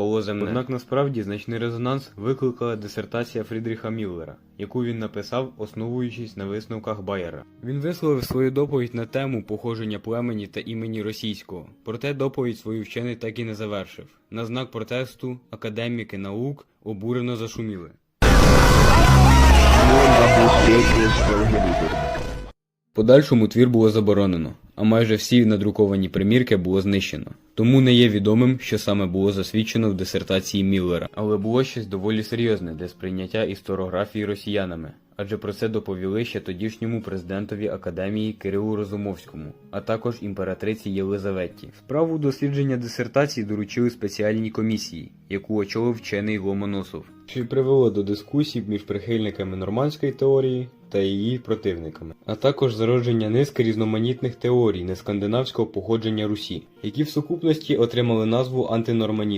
навколоземне. Однак насправді значний резонанс викликала дисертація Фрідріха Міллера, яку він написав, основуючись на висновках Байера. Він висловив свою доповідь на тему походження племені та імені російського. Проте доповідь свою вчений так і не завершив. На знак протесту академіки наук обурено зашуміли. Подальшому твір було заборонено, а майже всі надруковані примірки було знищено. Тому не є відомим, що саме було засвідчено в дисертації Міллера. Але було щось доволі серйозне для сприйняття історографії росіянами, адже про це доповіли ще тодішньому президентові академії Кирилу Розумовському, а також імператриці Єлизаветі. Справу дослідження дисертації доручили спеціальній комісії, яку очолив вчений Ломоносов, що привело до дискусій між прихильниками нормандської теорії та її противниками, а також зародження низки різноманітних теорій нескандинавського походження Русі, які в сукупності отримали назву антинорманізм.